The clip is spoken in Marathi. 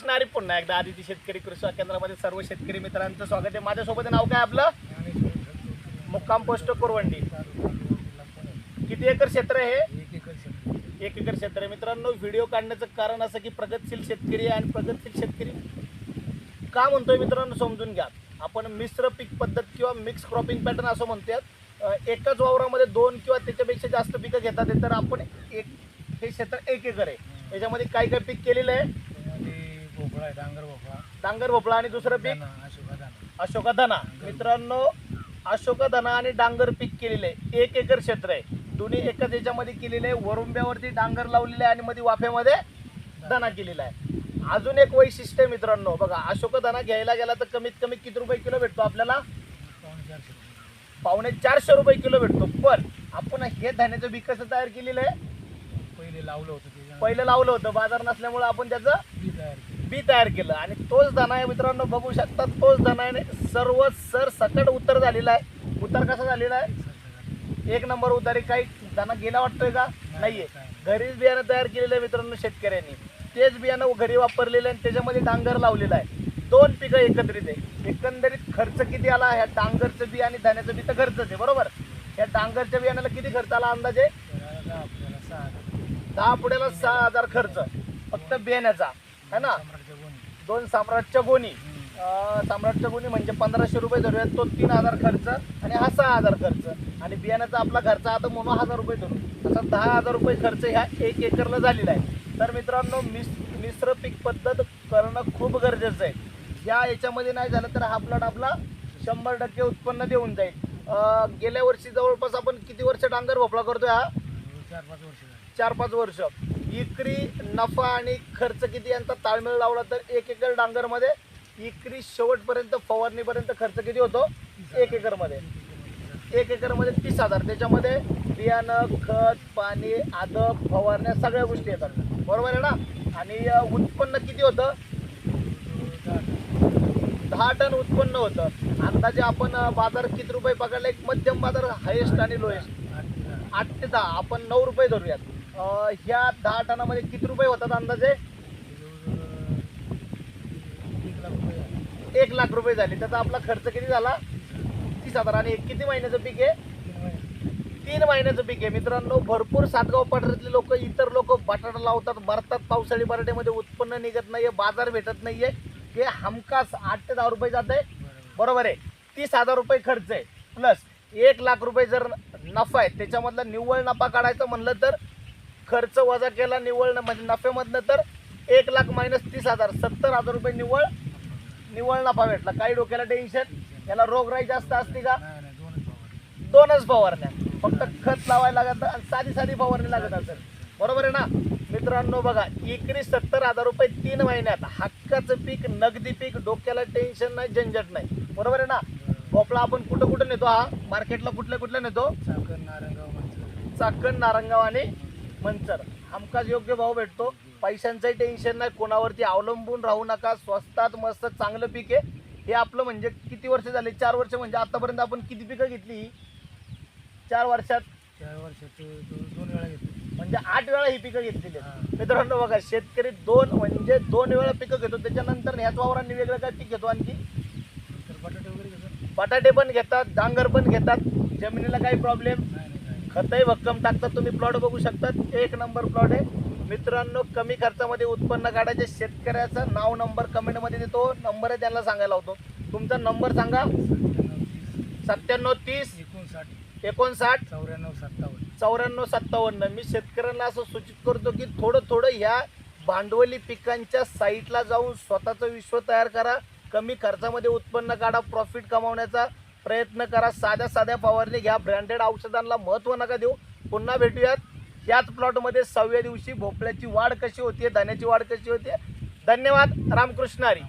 रामकृष्ण पुन्हा एकदा आदिती शेतकरी कृषी केंद्रामध्ये सर्व शेतकरी मित्रांचं स्वागत आहे. माझ्यासोबत नाव काय आपलं? मुक्काम पोस्ट कोरवंडी. किती एकर क्षेत्र आहे हे? एक एकर क्षेत्र आहे. मित्रांनो व्हिडिओ काढण्याचं कारण असं की प्रगतशील शेतकरी आहे आणि प्रगतशील शेतकरी का म्हणतोय मित्रांनो समजून घ्या. आपण मिश्र पीक पद्धत किंवा मिक्स क्रॉपिंग पॅटर्न असं म्हणतात एकाच वावरामध्ये दोन किंवा त्याच्यापेक्षा जास्त पिकं घेतात तर आपण एक हे क्षेत्र एक एकर आहे. याच्यामध्ये काय काय पीक केलेलं आहे? भोपळा आहे डांगर भोपळा. डांगर भोपळा आणि दुसरं पीक? दाना, अशोका दाना. अशोका धना मित्रांनो अशोका धना आणि डांगर पीक केलेलं आहे. एक एकर क्षेत्र आहे. दोन्ही एकाच याच्यामध्ये केलेलं आहे. वरुंब्यावरती डांगर लावलेलं आहे आणि मध्ये वाफ्यामध्ये धना केलेला आहे. अजून एक वैशिष्ट्य आहे मित्रांनो बघा अशोक धना घ्यायला गेला तर कमीत कमी किती रुपये किलो भेटतो आपल्याला? पावणे चारशे रुपये. पावणे चारशे रुपये किलो भेटतो. पण आपण हे धान्याचं बी कसं तयार केलेलं आहे? पहिले लावलं होतं ते. पहिलं लावलं होतं. बाजार नसल्यामुळे आपण त्याचं बी बी तयार केलं. आणि तोच दाना आहे मित्रांनो बघू शकता तोच दाना आहे. सर्व सर सकट उत्तर झालेला आहे. उत्तर कसा झालेला आहे. एक नंबर उतारी. काही दाना गेला वाटतोय का? नाहीये. घरीच बियाणं तयार केलेलं आहे मित्रांनो शेतकऱ्यांनी. तेच बियाणं घरी वापरलेलं आहे आणि त्याच्यामध्ये डांगर लावलेलं आहे. दोन पिकं एकत्रित आहे. एकंदरीत खर्च किती आला? ह्या डांगरचं बी आणि धान्याचं बी तर खर्चच आहे बरोबर? या डांगरच्या बियाण्याला किती खर्च आला अंदाजे. दहा पुढ्याला सहा हजार खर्च. फक्त बियाण्याचा. है ना. दोन सम्राटच्या गोणी. सम्राटच्या गुणी म्हणजे पंधराशे रुपये धरूयात. तो तीन हजार खर्च आणि हा सहा हजार खर्च. आणि बियाण्याचा आपला खर्च आता म्हणून हजार रुपये धरू. असा दहा हजार रुपये खर्च ह्या एक एकरला झालेला आहे. तर मित्रांनो मिस मिश्र पीक पद्धत करणं खूप गरजेचं आहे. या याच्यामध्ये नाही झालं तर हा प्लॉट आपला शंभर टक्के उत्पन्न देऊन जाईल. गेल्या वर्षी जवळपास आपण किती वर्ष डांगर भोपळा करतोय हा? चार पाच वर्ष चार पाच वर्ष. इकरी नफा आणि खर्च किती यांचा ताळमेळ लावला तर एक एकर डांगरमध्ये इकरी शेवटपर्यंत फवारणीपर्यंत खर्च किती होतो? एक एकरमध्ये. एक एकरमध्ये तीस हजार. त्याच्यामध्ये बियाणं खत पाणी आदब फवारण्या सगळ्या गोष्टी येतात. बरोबर आहे ना? आणि उत्पन्न किती होतं? दहा टन उत्पन्न होतं. अंदाजे आपण बाजार किती रुपये पकडला? एक मध्यम बाजार हायेस्ट आणि लोएस्ट आठ ते दहा. आपण नऊ रुपये धरूयात. अं, ह्या दहा टनामध्ये किती रुपये होतात अंदाजे? एक लाख रुपये झाले. त्याचा आपला खर्च किती झाला? तीस हजार. आणि एक किती महिन्याचं पीक आहे? तीन महिन्याचं पीक आहे. मित्रांनो भरपूर सातगाव पठारातले लोक इतर लोक बटाटा लावतात भरतात पावसाळी बटाट्यामध्ये उत्पन्न निघत नाहीये बाजार भेटत नाहीये. हे हमखास आठ ते दहा रुपये जात आहे. बरोबर आहे. तीस हजार रुपये खर्च आहे. प्लस एक लाख रुपये जर नफा आहे त्याच्यामधला निव्वळ नफा काढायचं म्हणलं तर खर्च वजा केला निव्वळ म्हणजे नफ्यामधनं तर एक लाख मायनस तीस हजार सत्तर हजार रुपये निव्वळ निव्वळ नफा भेटला. काही डोक्याला टेन्शन याला रोगराई जास्त असते का? दोनच फवारण्या. फक्त खत लावायला लागत आणि साधी साधी फवारणी लागत असेल. बरोबर आहे ना? मित्रांनो बघा एकरी सत्तर हजार रुपये तीन महिन्यात. हक्काचं पीक नगदी पीक डोक्याला टेन्शन नाही झंझट नाही. बरोबर आहे ना? भोपळा आपण कुठं कुठं नेतो हा? मार्केटला कुठल्या कुठल्या नेतो चाकण नारंगाव आणि मंचर हमखास योग्य भाव भेटतो. पैशांचंही टेन्शन नाही. कोणावरती अवलंबून राहू नका. स्वस्तात मस्त चांगलं पीक आहे. हे आपलं म्हणजे किती वर्ष झाले? चार वर्ष म्हणजे आतापर्यंत आपण किती पिकं घेतली ही? चार वर्षात? चार वर्षात दोन वेळा घेतो म्हणजे आठ वेळा ही पिकं घेतलेली आहेत. हा. मित्रांनो बघा शेतकरी दोन म्हणजे दोन वेळा पिकं घेतो. त्याच्यानंतर ह्याच वावरांनी वेगळं काय पीक घेतो आणखी? बटाटे वगैरे घेतो. बटाटे पण घेतात डांगर पण घेतात. जमिनीला काही प्रॉब्लेम खतही भक्कम टाकतात. तुम्ही प्लॉट बघू शकतात. एक नंबर प्लॉट आहे. मित्रांनो कमी खर्चामध्ये उत्पन्न काढायचे शेतकऱ्याचं नाव नंबर कमेंटमध्ये देतो. नंबर त्यांना सांगायला होतो. तुमचा नंबर सांगा. सत्त्याण्णव तीस एकोणसाठ. एकोणसाठ. चौऱ्याण्णव सत्तावन्न. चौऱ्याण्णव सत्तावन्न. मी शेतकऱ्यांना असं सूचित करतो की थोडं थोडं ह्या भांडवली पिकांच्या साईटला जाऊन स्वतःचं विश्व तयार करा. कमी खर्चामध्ये उत्पन्न काढा. प्रॉफिट कमावण्याचा प्रयत्न करा साध्या साध्या फवारणी घ्या. ब्रँडेड औषधांना महत्त्व नका देऊ. पुन्हा भेटूयात. याच प्लॉटमध्ये सहाव्या दिवशी भोपळ्याची वाढ कशी होते धान्याची वाढ कशी होते धन्यवाद. रामकृष्ण हरी.